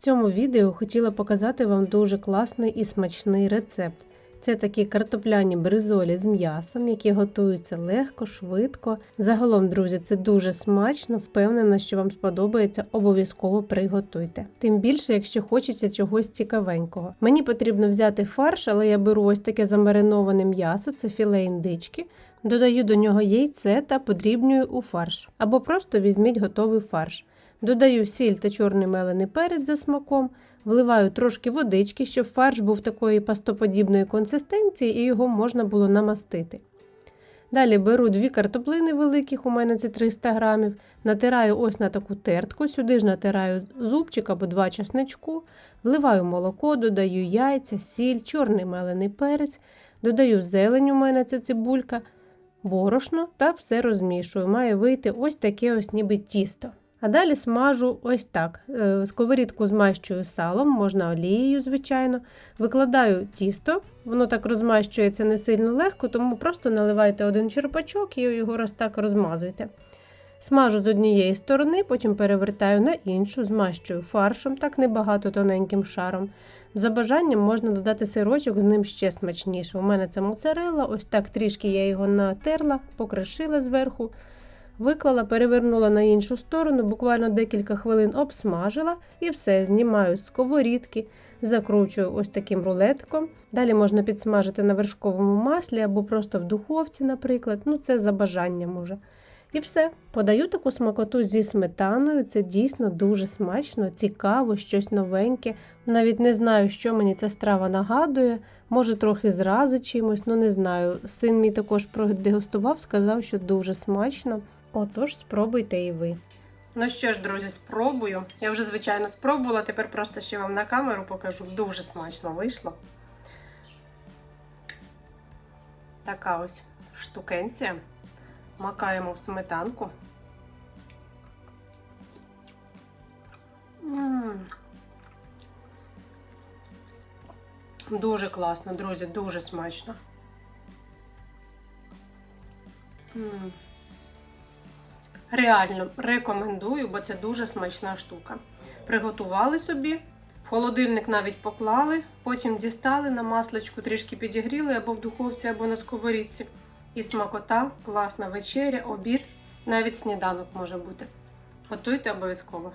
цьому відео хотіла показати вам дуже класний і смачний рецепт. Це такі картопляні бризолі з м'ясом, які готуються легко, швидко. Загалом, друзі, це дуже смачно. Впевнена, що вам сподобається, обов'язково приготуйте. Тим більше, якщо хочеться чогось цікавенького. Мені потрібно взяти фарш, але я беру ось таке замариноване м'ясо, це філе індички. Додаю до нього яйце та подрібнюю у фарш. Або просто візьміть готовий фарш. Додаю сіль та чорний мелений перець за смаком, вливаю трошки водички, щоб фарш був такої пастоподібної консистенції і його можна було намастити. Далі беру дві картоплини великих, у мене це 300 грамів, натираю ось на таку тертку, сюди ж натираю зубчик або два чесничку, вливаю молоко, додаю яйця, сіль, чорний мелений перець, додаю зелень, у мене це цибулька, борошно та все розмішую. Має вийти ось таке ось ніби тісто. А далі смажу ось так. Е, Сковорідку змащую салом, можна олією, звичайно. Викладаю тісто, воно так розмащується не сильно легко, тому просто наливайте один черпачок і його раз так розмазуйте. Смажу з однієї сторони, потім перевертаю на іншу, змащую фаршем, так небагато тоненьким шаром. За бажанням можна додати сирочок, з ним ще смачніше. У мене це моцарелла, ось так трішки я його натерла, покришила зверху. Виклала, перевернула на іншу сторону, буквально декілька хвилин обсмажила і все, знімаю з сковорідки, закручую ось таким рулетком. Далі можна підсмажити на вершковому маслі або просто в духовці, наприклад. Ну, це за бажанням уже. І все. Подаю таку смакоту зі сметаною. Це дійсно дуже смачно, цікаво, щось новеньке. Навіть не знаю, що мені ця страва нагадує. Може, трохи зрази чимось, ну не знаю. Син мій також продегустував, сказав, що дуже смачно. Отож, спробуйте і ви. Ну що ж, друзі, спробую. Я вже, звичайно, спробувала, тепер просто ще вам на камеру покажу. Дуже смачно вийшло. Така ось штукенція. Макаємо в сметанку. Дуже класно, друзі, дуже смачно. Реально рекомендую, бо це дуже смачна штука. Приготували собі, в холодильник навіть поклали, потім дістали на масличку, трішки підігріли або в духовці, або на сковорідці. І смакота, класна вечеря, обід, навіть сніданок може бути. Готуйте обов'язково.